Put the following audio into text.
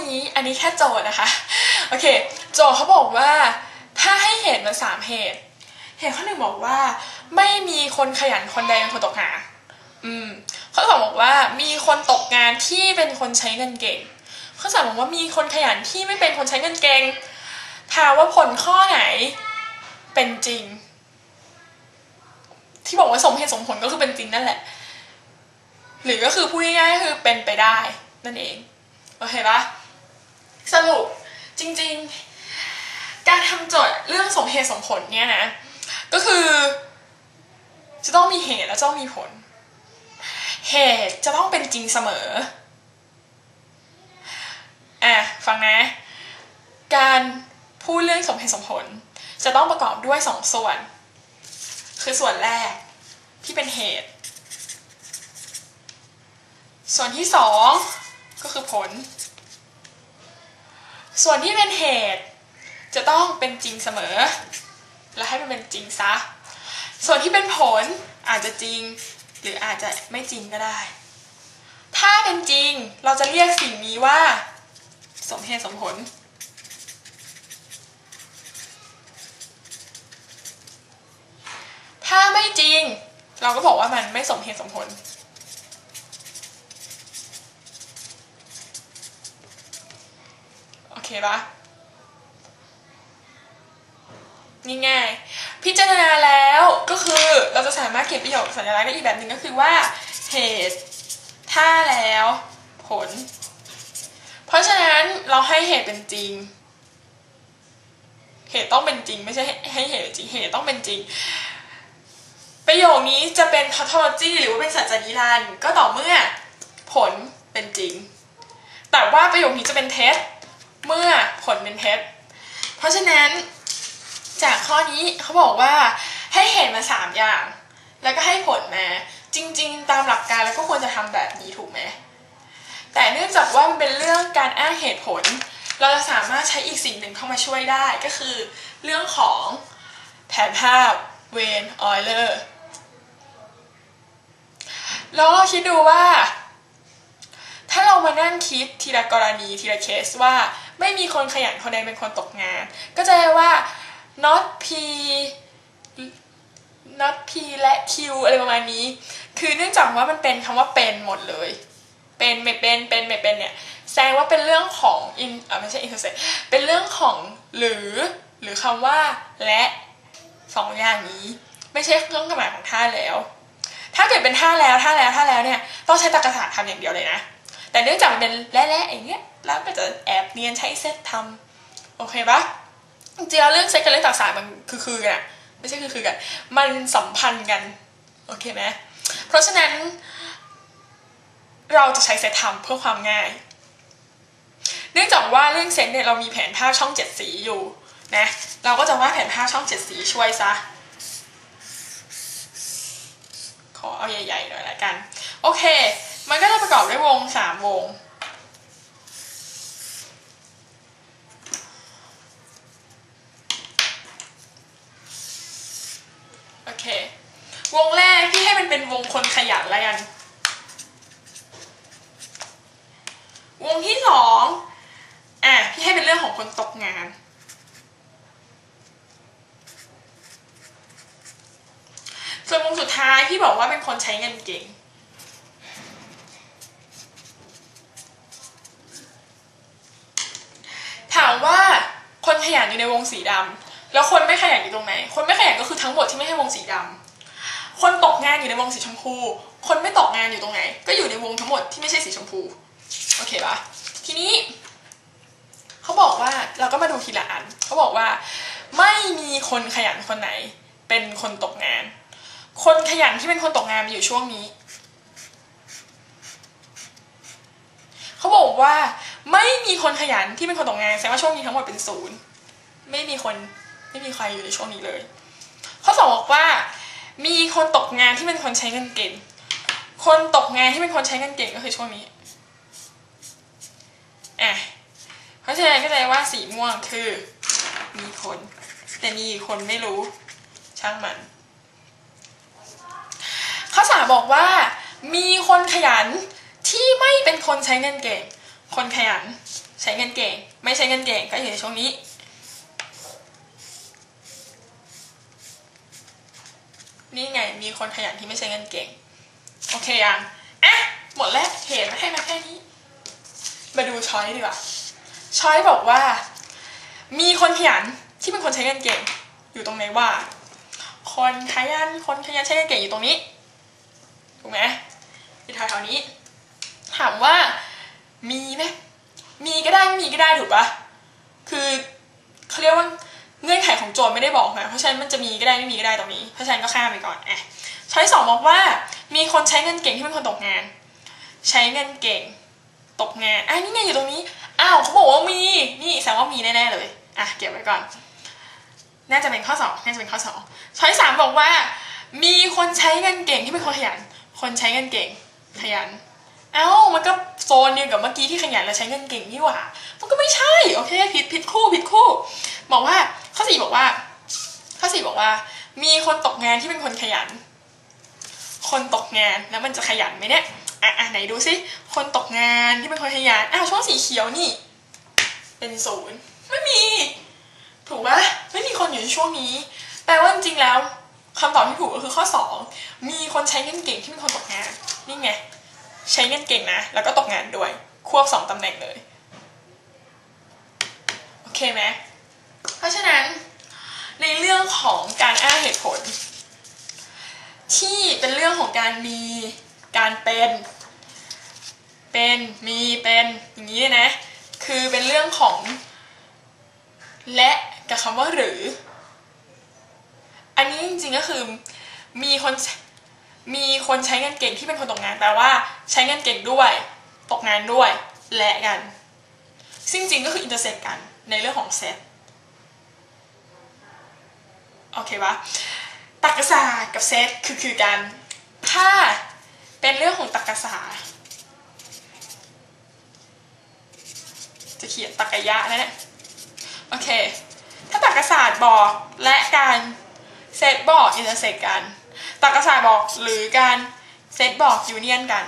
นี้อันนี้แค่โจทย์นะคะ โอเค โจทย์เขาบอกว่า ถ้าให้เหตุมาสามเหตุ เหตุข้อหนึ่งบอกว่า ไม่มีคนขยันคนใดเป็นคนตกงานอืมข้อสองบอกว่ามีคนตกงานที่เป็นคนใช้เงินเก่ง ข้อสามบอกว่ามีคนขยันที่ไม่เป็นคนใช้เงินเก่งถามว่าผลข้อไหนเป็นจริง ที่บอกว่าสมเหตุสมผลก็คือเป็นจริงนั่นแหละ หรือก็คือพูดง่ายๆคือเป็นไปได้นั่นเอง โอเคปะ สรุปจริงๆ การทำโจทย์เรื่องสมเหตุสมผลเนี่ยนะ ก็คือ จะต้องมีเหตุและจะต้องมีผล เหตุจะต้องเป็นจริงเสมอ อะ ฟังนะ การพูดเรื่องสมเหตุสมผล จะต้องประกอบด้วยสองส่วน คือส่วนแรกที่เป็นเหตุ ส่วนที่สองก็คือผล ส่วนที่เป็นเหตุ จะต้องเป็นจริงเสมอ และให้มันเป็นจริงซะ ส่วนที่เป็นผลอาจจะจริง หรืออาจจะไม่จริงก็ได้ ถ้าเป็นจริงเราจะเรียกสิ่งนี้ว่า สมเหตุสมผล ถ้าไม่จริง เราก็บอกว่ามันไม่สมเหตุสมผล เคปะง่ายๆพิจารณาแล้วก็คือเราจะสามารถเขียนประโยคสัญลักษณ์ได้อีกแบบหนึ่งก็คือว่าเหตุถ้าแล้วผล เพราะฉะนั้นเราให้เหตุเป็นจริง เหตุต้องเป็นจริง ไม่ใช่ให้เหตุจริงเหตุต้องเป็นจริง ประโยคนี้จะเป็น tautology หรือว่าเป็นสัจจนิรันดร์ก็ต่อเมื่อผลเป็นจริง แต่ว่าประโยคนี้จะเป็นเท็จ เมื่อผลเป็นเท็จ เพราะฉะนั้นจากข้อนี้เขาบอกว่าให้เหตุมาสามอย่าง แล้วก็ให้ผลมาจริง ๆ ตามหลักการแล้วก็ควรจะทำแบบนี้ถูกไหมแต่เนื่องจากว่ามันเป็นเรื่องการอ้างเหตุผล เราจะสามารถใช้อีกสิ่งหนึ่งเข้ามาช่วยได้ก็คือ เรื่องของแผนภาพเวนออยเลอร์แล้วเราคิดดูว่า ถ้าเรามานั่งคิดทีละกรณีทีละเคสว่า ไม่มีคนขยันคนใดเป็นคนตกงาน ก็จะได้ว่า not p not p และ q อะไรประมาณนี้ คือเนื่องจากว่ามันเป็นคำว่าเป็นหมดเลย เป็นไม่เป็นเป็นไม่เป็นเนี่ยแสดงว่าเป็นเรื่องของ in อ่าไม่ใช่ intersect เป็นเรื่องของหรือหรือคำว่าและสองอย่างนี้ ไม่ใช่เครื่องหมายของท่าแล้ว ถ้าเกิดเป็นท่าแล้วท่าแล้วท่าแล้วเนี่ยต้องใช้ตรรกศาสตร์ทำอย่างเดียวเลยนะ แต่เนื่องจากมันเป็นและและอย่างเงี้ยแล้วก็จะแอบเนียนใช้เซตทำโอเคปะจริงๆแล้วเรื่องเซตกับเรื่องตรรกศาสตร์มันคือคือกันไม่ใช่คือคือกัน มันสัมพันธ์กันโอเคไหมเพราะฉะนั้น เราจะใช้เซตทำเพื่อความง่าย เนื่องจากว่าเรื่องเซตเนี่ยเรามีแผนภาพช่องเจ็ดสีอยู่นะเราก็จะวาดแผนภาพช่องเจ็ดสีช่วยซะขอเอาใหญ่ๆหน่อยละกัน โอเค มันก็จะประกอบด้วยวงสามวง โอเค วงแรกที่ให้มันเป็นวงคนขยันล้วกัน วงที่สองอะพี่ให้เป็นเรื่องของคนตกงาน ส่วนวงสุดท้ายพี่บอกว่าเป็นคนใช้เงินเก่งามว่าคนขยันอยู่ในวงสีดำแล้วคนไม่ขยันอยู่ตรงไหน คนไม่ขยันก็คือทั้งหมดที่ไม่ใช่วงสีดำคนตกงานอยู่ในวงสีชมพู คนไม่ตกงานอยู่ตรงไหน ก็อยู่ในวงทั้งหมดที่ไม่ใช่สีชมพูโอเคปะทีนี้เขาบอกว่าเราก็มาดูทีละอันเขาบอกว่า ไม่มีคนขยันคนไหน เป็นคนตกงาน คนขยันที่เป็นคนตกงานมีอยู่ช่วงนี้เขาบอกว่า ไม่มีคนขยันที่เป็นคนตกงานแสดงว่าช่วงนี้ทั้งหมดเป็นศูนย์ไม่มีคนไม่มีใครอยู่ในช่วงนี้เลย ข้อสองบอกว่า มีคนตกงานที่เป็นคนใช้เงินเก่ง คนตกงานที่เป็นคนใช้เงินเก่งก็คือช่วงนี้อะเพราะฉะนั้นก็จะว่าสีม่วงคือ มีคน แต่มีคนไม่รู้ช่างมัน ข้อสามบอกว่า มีคนขยันที่ไม่เป็นคนใช้เงินเก่ง คนขยัน ใช้เงินเก่ง ไม่ใช้เงินเก่งก็อยู่ในช่วงนี้ นี่ไงมีคนขยันที่ไม่ใช้เงินเก่ง โอเคยังอะหมดแล้วเห็นมาให้มาแค่นี้ มาดูช้อยดีกว่าช้อยบอกว่า มีคนขยันที่เป็นคนใช้เงินเก่ง อยู่ตรงไหนว่า คนขยันคนขยันใช้เงินเก่งอยู่ตรงนี้ถูกไหมอยู่แถวๆนี้ ถามว่า มีไหมมีก็ได้ไม่มีก็ได้ถูกปะคือเขาเรียกว่าเงื่อนไขของโจทย์ไม่ได้บอกนะเพราะฉะนั้นมันจะมีก็ได้ไม่มีก็ได้ตรงนี้ เพราะฉะนั้นก็ข้ามไปก่อนอะช้อยสองบอกว่า มีคนใช้เงินเก่งที่เป็นคนตกงาน ใช้เงินเก่ง ตกงานอะนี่ไงอยู่ตรงนี้อ้าวเขาบอกว่ามีนี่แสดงว่ามีแน่ๆเลยอะเก็บไว้ก่อน น่าจะเป็นข้อสองน่าจะเป็นข้อสองช้อยสามบอกว่า มีคนใช้เงินเก่งที่เป็นคนขยัน คนใช้เงินเก่งขยัน เอ้ามันก็โซนเดียวกับเมื่อกี้ที่ขยันและใช้เงินเก่งนี่หว่า มันก็ไม่ใช่ โอเคผิดผิดคู่ผิดคู่ บอกว่าข้อสี่บอกว่า ข้อสี่บอกว่า มีคนตกงานที่เป็นคนขยัน คนตกงานแล้วมันจะขยันไหมเนี่ยอะอะไหนดูซิคนตกงานที่เป็นคนขยันอ้าวช่วงสีเขียวนี่ เป็นศูนย์ไม่มี ถูกปะไม่มีคนอยู่ในช่วงนี้ แปลว่าจริงๆแล้วคำตอบที่ถูกก็คือข้อสองมีคนใช้เงินเก่งที่เป็นคนตกงาน นี่ไง ใช้เงินเก่งนะ แล้วก็ตกงานด้วย ควบสองตำแหน่งเลย โอเคไหมเพราะฉะนั้นในเรื่องของการอ้างเหตุผล ที่เป็นเรื่องของการมีการเป็น เป็นมีเป็นอย่างนี้นะ คือเป็นเรื่องของ และกับคำว่าหรือ อันนี้จริงๆก็คือมีคน มีคนใช้เงินเก่งที่เป็นคนตกงานแปลว่าใช้เงินเก่งด้วย ตกงานด้วย และกัน ซึ่งจริงก็คืออินเตอร์เซ็กกันในเรื่องของเซตโอเคปะตรรกศาสตร์กับเซตคือคือกัน ถ้าเป็นเรื่องของตรรกศาสตร์จะเขียนตรรกะยะนะเนี่ยโอเค ถ้าตรรกศาสตร์บอกและการเซตบอกอินเตอร์เซ็กกัน ตรรกศาสายบอกหรือการเซตบอกยูเนียนกัน